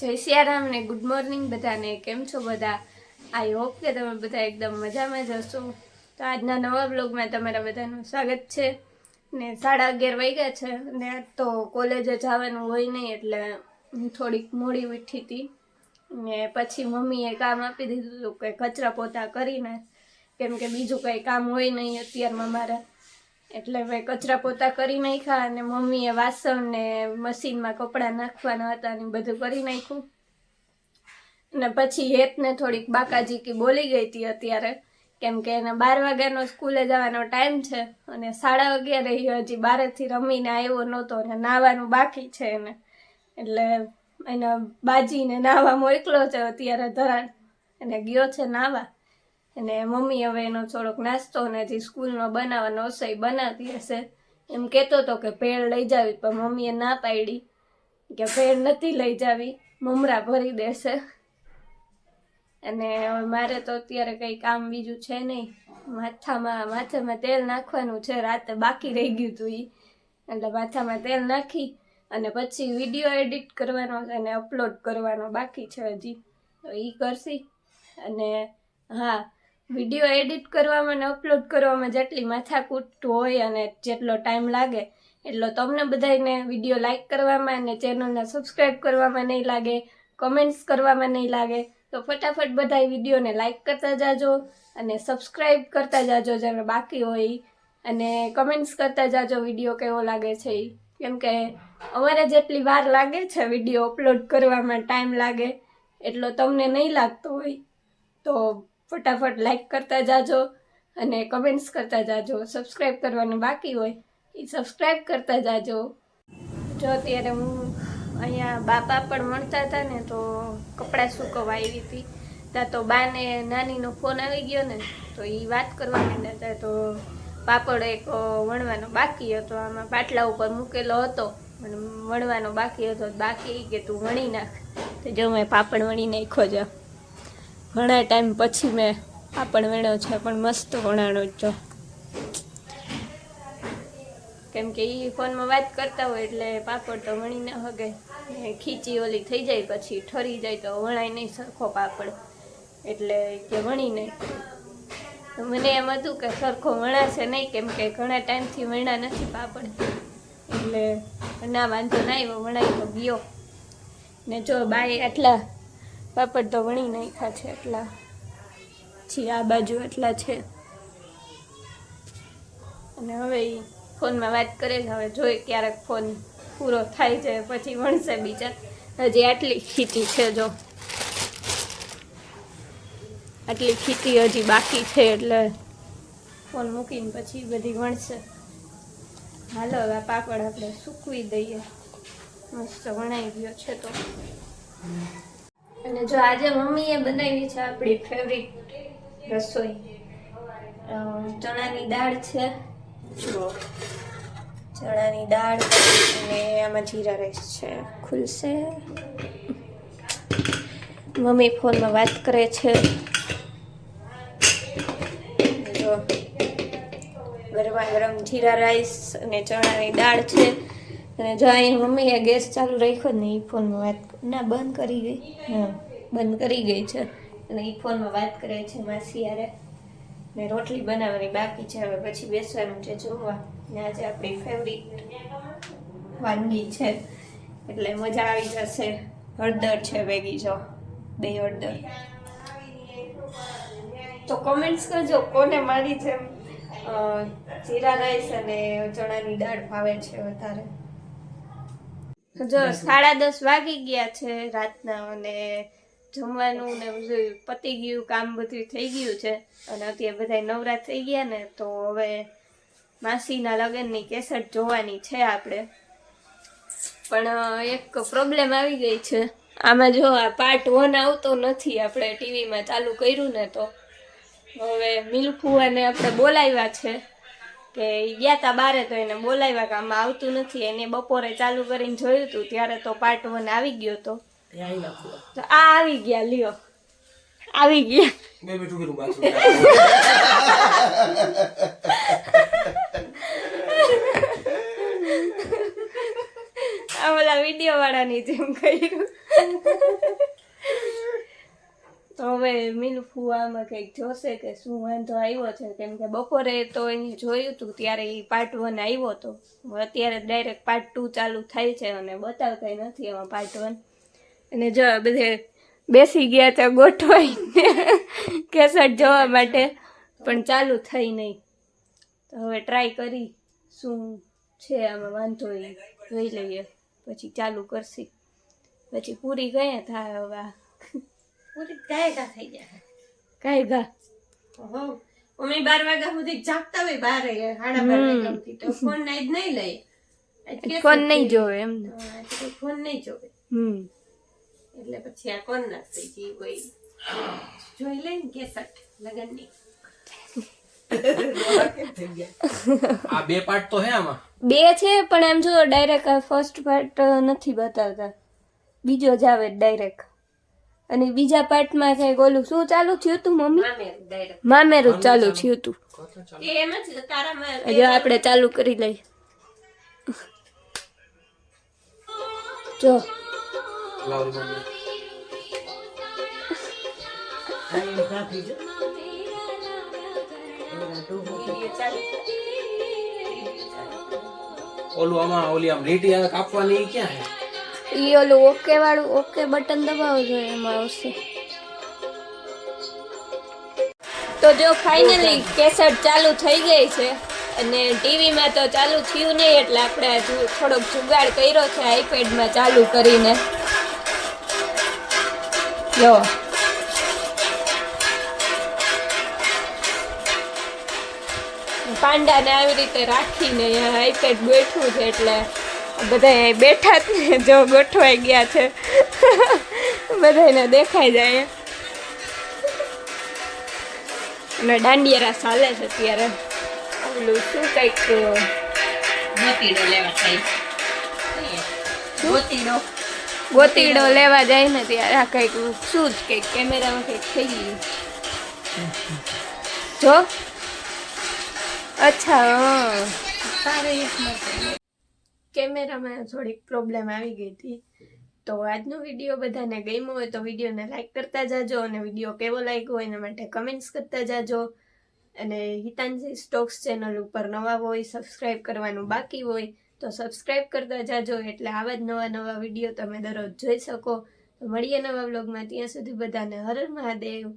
જય સિયારામ ને good morning બધાને. કેમ છો બધા? આઈ હોપ કે તમે બધા એકદમ મજામાં જ હશો. તો આજના નવા બ્લોગમાં તમારા બધાનું સ્વાગત છે. ને સાડા અગિયાર વાગ્યા છે ને તો કોલેજે જવાનું હોય નહીં એટલે હું થોડીક મોડી ઉઠી હતી. ને પછી મમ્મીએ કામ આપી દીધું હતું કે કચરા પોતા કરીને. કેમ કે બીજું કંઈ કામ હોય નહીં અત્યારમાં મારે. એટલે મેં કચરા પોતા કરી નાખ્યા અને મમ્મીએ વાસણ ને મશીનમાં કપડાં નાખવાના હતા ને બધું કરી નાખ્યું. અને પછી હેતને થોડીક બાકાજીકી બોલી ગઈ હતી અત્યારે, કેમ કે એને બાર વાગ્યાનો સ્કૂલે જવાનો ટાઈમ છે અને સાડા અગિયારે હજી બારેથી રમીને આવ્યો નહોતો અને નાહવાનું બાકી છે એને. એટલે એને બાજીને નાવા મોકલો છે અત્યારે ધરાણ અને ગયો છે નાહવા અને મમ્મી હવે એનો થોડોક નાસ્તો અને હજી સ્કૂલમાં બનાવવાનો હશે એ બનાવતી હશે. એમ કહેતો હતો કે ભેળ લઈ જાવી, પણ મમ્મીએ ના પાડી કે ભેળ નથી લઈ જાવી, મમરા ભરી દેશે. અને હવે મારે તો અત્યારે કંઈ કામ બીજું છે નહીં. માથામાં માથામાં તેલ નાખવાનું છે, રાતે બાકી રહી ગયું હતું એ એટલે માથામાં તેલ નાખી અને પછી વીડિયો એડિટ કરવાનો છે અને અપલોડ કરવાનો બાકી છે હજી. તો એ કરશી. અને હા વીડિયો એડિટ કરવામાં અને અપલોડ કરવામાં જેટલી માથાકૂટ હોય અને જેટલો ટાઈમ લાગે, એટલો તમને બધાને વીડિયો લાઇક કરવામાં અને ચેનલને સબસ્ક્રાઈબ કરવામાં નહીં લાગે, કમેન્ટ્સ કરવામાં નહીં લાગે, તો ફટાફટ બધા વિડીયોને લાઇક કરતા જાજો અને સબસ્ક્રાઈબ કરતા જાજો જેને બાકી હોય અને કમેન્ટ્સ કરતા જાજો વીડિયો કેવો લાગે છે એ કેમ કે અમારે જેટલી વાર લાગે છે વીડિયો અપલોડ કરવામાં ટાઈમ લાગે, એટલો તમને નહીં લાગતો હોય, તો ફટાફટ લાઈક કરતા જાજો અને કમેન્ટ્સ કરતા જાજો. સબસ્ક્રાઈબ કરવાનું બાકી હોય એ સબસ્ક્રાઈબ કરતા જાજો. જો અત્યારે હું અહીંયા બાપા પણ મળતા હતા ને તો કપડાં સૂકવવા આવી હતી. ત્યાં તો બાને નાનીનો ફોન આવી ગયો ને તો એ વાત કરવા માંડ્યા હતા તો પાપડ એક વણવાનો બાકી હતો. આમાં પાટલા ઉપર મૂકેલો હતો અને વણવાનો બાકી હતો. બાકી કે તું વણી નાખ. તો જો મેં પાપડ વણી નાખ્યો છે ઘણા ટાઈમ પછી મેં પાપડ વણ્યો છે, પણ મસ્ત વણાણો છો. કેમ કે એ ફોનમાં વાત કરતા હોય એટલે પાપડ તો વણી ના હગે. ખીચી ઓલી થઈ જાય પછી ઠરી જાય તો વણાય નહીં સરખો પાપડ. એટલે કે વણી નહીં. મને એમ હતું કે સરખો વણાશે નહીં, કેમ કે ઘણા ટાઈમથી વણ્યા નથી પાપડ. એટલે ના વાંધો ના આવ્યો વણાઈ તો ગયો. ને જો બાય આટલા પાપડ તો વણી નાખ્યા છે એટલા. પછી આ બાજુ એટલા છે. અને હવે એ ફોનમાં વાત કરે છે, હવે જોઈએ ક્યારેક ફોન પૂરો થાય છે, પછી વણશે બીજા. હજી આટલી ખીચી છે જો. આટલી ખીચી હજી બાકી છે એટલે ફોન મૂકીને પછી બધી વણશે. હાલો, હવે પાપડ આપણે સૂકવી દઈએ. મસ્ત વણાઈ ગયો છે તો. અને જો આજે મમ્મીએ બનાવી છે આપણી ફેવરિટ રસોઈ ચણાની દાળ છે. જુઓ ચણાની દાળ અને આમાં જીરા રાઈસ છે. ખુલશે. મમ્મી ફોનમાં વાત કરે છે. જો. ગરમા ગરમ જીરા રાઈસ અને ચણાની દાળ છે. અને જો અહીં મમ્મીએ ગેસ ચાલુ રાખ્યો ને એ ફોનમાં વાત ના, બંધ કરી ગઈ. હા, બંધ કરી ગઈ છે. અને એ ફોનમાં વાત કરે છે માસી યારે ને રોટલી બનાવવાની બાકી છે, હવે પછી બેસવાનું છે જોવા ને આજે આપણી ફેવરિટ વાનગી છે. એટલે મજા આવી જશે. હળદર છે ભેગી જો, બે હળદર. તો કોમેન્ટ્સ કરજો, કોને મારી જેમ જીરા રાઈસ અને ચણાની દાળ ભાવે છે વધારે. જો સાડા દસ વાગી ગયા છે રાતના અને જમવાનું ને બધું પતી ગયું કામ બધું થઈ ગયું છે. અને અત્યારે બધા નવરા થઈ ગયા ને તો હવે માસીના લગ્નની કેસેટ જોવાની છે આપણે. પણ એક પ્રોબ્લેમ આવી ગઈ છે. આમાં જો આ પાર્ટ વન આવતો નથી આપણે ટીવીમાં ચાલુ કર્યું ને તો. હવે મિલફુઆને આપણે બોલાવ્યા છે. કે ગયા તા બારે તો એને બોલાવ્યા કે આમાં આવતું નથી. એને બપોરે ચાલુ કરીને જોયું હતું ત્યારે તો પાર્ટ વન આવી ગયો તો. તો આ આવી ગયા લ્યો. આવી ગયા. કીધું પાછું આ ઓલા વીડિયો વાળાની જેમ કર્યું. તો હવે મિલફુ આમાં કંઈક જોશે કે શું વાંધો આવ્યો છે? કેમ કે બપોરે તો એને જોયું હતું ત્યારે એ પાર્ટ વન આવ્યો હતો અત્યારે ડાયરેક્ટ પાર્ટ ટુ ચાલુ થાય છે અને બતાવતા નથી એમાં પાર્ટ વન અને જો બધે બેસી ગયા ત્યાં ગોઠવાઈને કેસેટ જોવા માટે, પણ ચાલુ થઈ નહીં. તો હવે ટ્રાય કરી શું છે આમાં વાંધો એ જોઈ લઈએ. પછી ચાલુ કરશી. પછી પૂરી ગયા થાય હવે. પૂરી ગાયકા થઈ જાય કાંઈ ગા હો અમે બાર વાગ્યા સુધી જાગતા હોય બારે સાડા બાર હમ. વાગ્યા સુધી તો ફોન ના જ નહીં લઈએ આજ કેસેટ ફોન નહીં થઈ જોવે એમ ને. ગયો. આજ તો ફોન નહીં જોવે. હમ. એટલે પછી આ કોણ નાખશે? જી કોઈ જોઈ લે ને કેસટ લગનની. આ બે પાર્ટ તો હે આમાં? બે છે પણ એમ જો ડાયરેક્ટ ફર્સ્ટ પાર્ટ નથી બતાવતા. બીજો જ આવે ડાયરેક્ટ અને બીજા પાર્ટમાં કઈ ઓલું શું ચાલુ થયું તું મમ્મી? મામેરું ચાલુ થયું હતું એમ જ આપણે ચાલુ કરી લઈએ. જો. ઓલું આમાં ઓલી આમ લીટી કાપવાની ક્યાં હે ઈ ઓલું ઓકે વાળું ઓકે બટન દબાવો છો એમાં આવશે. તો જો ફાઇનલી કેસેટ ચાલુ થઈ ગઈ છે અને ટીવીમાં તો ચાલુ થયું નહીં એટલે આપણે થોડોક જુગાડ કર્યો છે આઈપેડમાં ચાલુ કરીને. જો. પાંડાને આવી રીતે રાખીને આઈપેડ બેઠું છે એટલે બધા બેઠા જ જો ગોઠવાઈ ગયા છે. બધાને દેખાઈ જાય. અને દાંડિયારા ચાલે છે અત્યારે. ઓલું શું કંઈક ગોતીડો લેવા જાય. ગોતીડો. ગોતીડો લેવા જાય ને ત્યારે આ કંઈક શું જ કંઈક કેમેરામાં કંઈક થઈ ગયું. જો. અચ્છા હા. કેમેરામાં થોડીક પ્રોબ્લેમ આવી ગઈ હતી. તો આજનો વીડિયો બધાને ગમ્યો હોય તો વિડીયોને લાઈક કરતા જાજો અને વીડિયો કેવો લાગ્યો એના માટે કમેન્ટ્સ કરતા જાજો. અને હિતાંશી સ્ટોક્સ ચેનલ ઉપર નવા હોય સબસ્ક્રાઈબ કરવાનું બાકી હોય, તો સબસ્ક્રાઈબ કરતા જાજો. એટલે આવા જ નવા નવા વીડિયો તમે દરરોજ જોઈ શકો. મળીએ નવા વ્લોગમાં ત્યાં સુધી બધાને હર મહાદેવ.